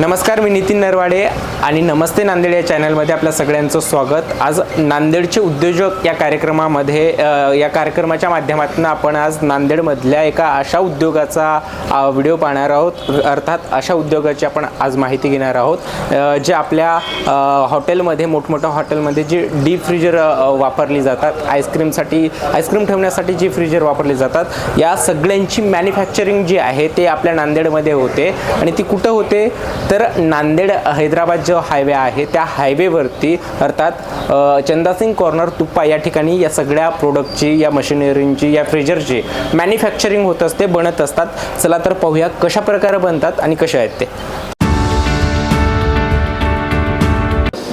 नमस्कार मी नितीन नरवाडे आणि नमस्ते नांदेड या चॅनलमध्ये आपल्या सगळ्यांचं स्वागत. आज नांदेडचे उद्योजक या कार्यक्रमामध्ये या कार्यक्रमाच्या माध्यमातून आपण आज नांदेडमधल्या एका अशा उद्योगाचा व्हिडिओ पाहणार आहोत. अर्थात अशा उद्योगाची आपण आज माहिती घेणार आहोत जे आपल्या हॉटेलमध्ये मोठमोठ्या हॉटेलमध्ये जी डीप फ्रीजर वापरली जातात. आईस्क्रीमसाठी आईस्क्रीम ठेवण्यासाठी जी फ्रीजर वापरली जातात या सगळ्यांची मॅन्युफॅक्चरिंग जी आहे ते आपल्या नांदेडमध्ये होते. आणि ती कुठं होते? तर नांदेड हैदराबाद जो हायवे आहे त्या हायवेवरती अर्थात चंदासिंग कॉर्नर तुप्पा या ठिकाणी या सगळ्या प्रोडक्टची या मशिनरींची या फ्रीजरची मॅन्युफॅक्चरिंग होत असते बनत असतात. चला तर पाहूया कशा प्रकारे बनतात आणि कसे आहेत ते.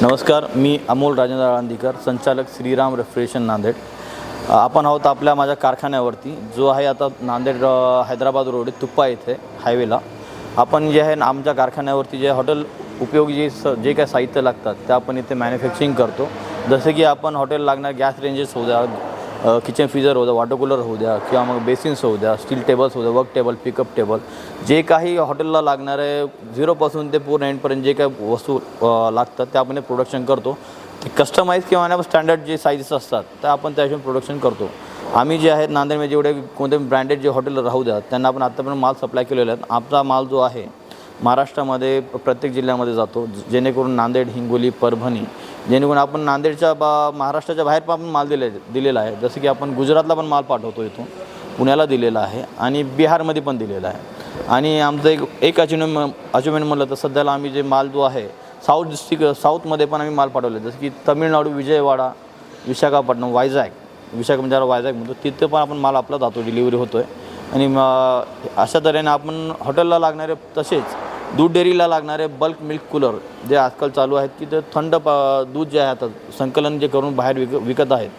नमस्कार मी अमोल राजेंद्र आळंदीकर संचालक श्रीराम रेफ्रिजरेशन नांदेड. आपण आहोत आपल्या माझ्या कारखान्यावरती जो आहे आता नांदेड हैदराबाद रोड तुप्पा येथे हायवेला. आपण जे आहे ना आमच्या कारखान्यावरती जे हॉटेल उपयोगी जे स जे काय साहित्य लागतात ते आपण इथे मॅन्युफॅक्चरिंग करतो. जसं की आपण हॉटेल लागणार गॅस रेंजेस होऊ द्या किचन फ्रीजर होऊ द्या वॉटर कूलर होऊ द्या किंवा मग बेसिन्स होऊ द्या स्टील टेबल्स होऊ द्या वर्क टेबल पिकअप टेबल जे काही हॉटेलला लागणारे झिरोपासून ते पूर्ण एंडपर्यंत जे काही वस्तू लागतात ते आपण प्रोडक्शन करतो. ते कस्टमाइज किंवा स्टँडर्ड जे साईजेस असतात त्या आपण त्या हिशोबाने प्रोडक्शन करतो. आम्ही जे आहेत नांदेडमध्ये जेवढे कोणते ब्रँडेड जे हॉटेल राहू द्या त्यांना आपण आत्तापर्यंत माल सप्लाय केलेले आहेत आमचा माल जो आहे महाराष्ट्रामध्ये प्रत्येक जिल्ह्यामध्ये जातो जेणेकरून नांदेड हिंगोली परभणी जेणेकरून आपण नांदेडच्या बा महाराष्ट्राच्या बाहेर पण आपण माल दिले दिलेला आहे. जसं की आपण गुजरातला पण माल पाठवतो इथून पुण्याला दिलेला आहे आणि बिहारमध्ये पण दिलेला आहे. आणि आमचं एक एक अचिव्हमेंट अचिव्हमेंट म्हटलं तर सध्याला आम्ही जे माल जो आहे साऊथ डिस्ट्रिक्ट साऊथमध्ये पण आम्ही माल पाठवले जसं की तमिळनाडू विजयवाडा विशाखापट्टणम वायझॅग. विशाखा म्हणजे वायझॅक म्हणतो तिथे पण आपण माल आपला जातो डिलिव्हरी होतो आहे आणि मग अशा तऱ्हेने आपण हॉटेलला लागणारे तसेच दूध डेअरीला लागणारे बल्क मिल्क कूलर जे आजकाल चालू आहेत की ते थंड प दूध जे आहे आता संकलन जे करून बाहेर विक विकत आहेत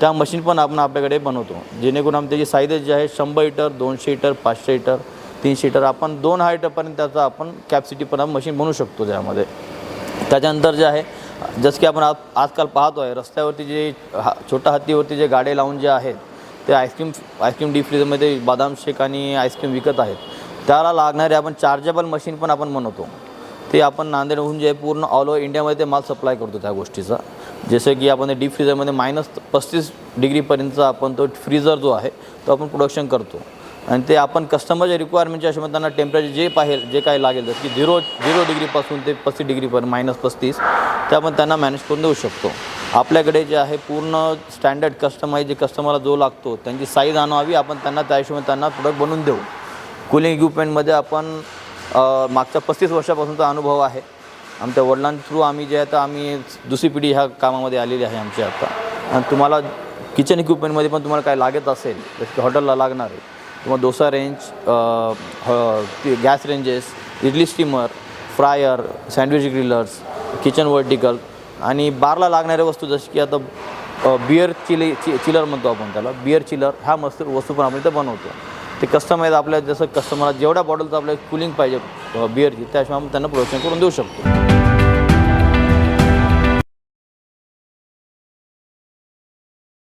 त्या मशीन पण आपण आपल्याकडे बनवतो. जेणेकरून आम्ही त्याची साईजेस जे आहे शंभर लिटर दोनशे लिटर पाचशे लिटर तीनशे लिटर आपण दोन हायटपर्यंत त्याचा आपण कॅपॅसिटी पण मशीन बनवू शकतो त्यामध्ये. त्याच्यानंतर जे आहे जसं की आपण आज आजकाल पाहतो आहे रस्त्यावरती जे हा छोट्या हत्तीवरती जे गाडे लावून जे आहेत ते आईस्क्रीम आईस्क्रीम डीप फ्रीजरमध्ये बदाम शेक आणि आईस्क्रीम विकत आहेत. त्याला लागणारे आपण चार्जेबल मशीन पण आपण बनवतो. ते आपण नांदेडहून जे पूर्ण ऑल ओव्हर इंडियामध्ये ते माल सप्लाय करतो त्या गोष्टीचा. जसं की आपण डीप फ्रीजरमध्ये मायनस पस्तीस डिग्रीपर्यंतचा आपण तो फ्रीजर जो आहे तो आपण प्रोडक्शन करतो. आणि ते आपण कस्टमरच्या रिक्वायरमेंटच्या हिशोबाने त्यांना टेम्परेचर जे पाहिजे जे काही लागेल जसं की झिरो झिरो डिग्रीपासून ते पस्तीस डिग्रीपर्यंत मायनस पस्तीस ते आपण त्यांना मॅनेज करून देऊ शकतो. आपल्याकडे जे आहे पूर्ण स्टँडर्ड कस्टमाइज जे कस्टमरला जो लागतो त्यांची साईज आणावी आपण त्यांना त्या हिशोबाने त्यांना प्रोडक्ट बनवून देऊ. कुलिंग इक्विपमेंटमध्ये आपण मागच्या पस्तीस वर्षापासूनचा अनुभव आहे. आमच्या वडिलां थ्रू आम्ही जे आहे तर आम्ही दुसरी पिढी ह्या कामामध्ये आलेली आहे आमची आता. आणि तुम्हाला किचन इक्विपमेंटमध्ये पण तुम्हाला काय लागत असेल जसं हॉटेलला लागणार आहे. तुम्हाला dosa range gas ranges idli steamer fryer sandwich grillers kitchen vertical आणि बारला लागणाऱ्या वस्तू जशी की आता बिअर चिली चि चिलर म्हणतो आपण त्याला. बिअर चिलर ह्या मस्त वस्तू पण आपण इथं बनवतो. ते कस्टमाइज आपल्या जसं कस्टमरला जेवढ्या बॉटलचं आपल्याला कुलिंग पाहिजे बिअरची त्याशिवाय आपण त्यांना प्रोत्साहन करून देऊ शकतो.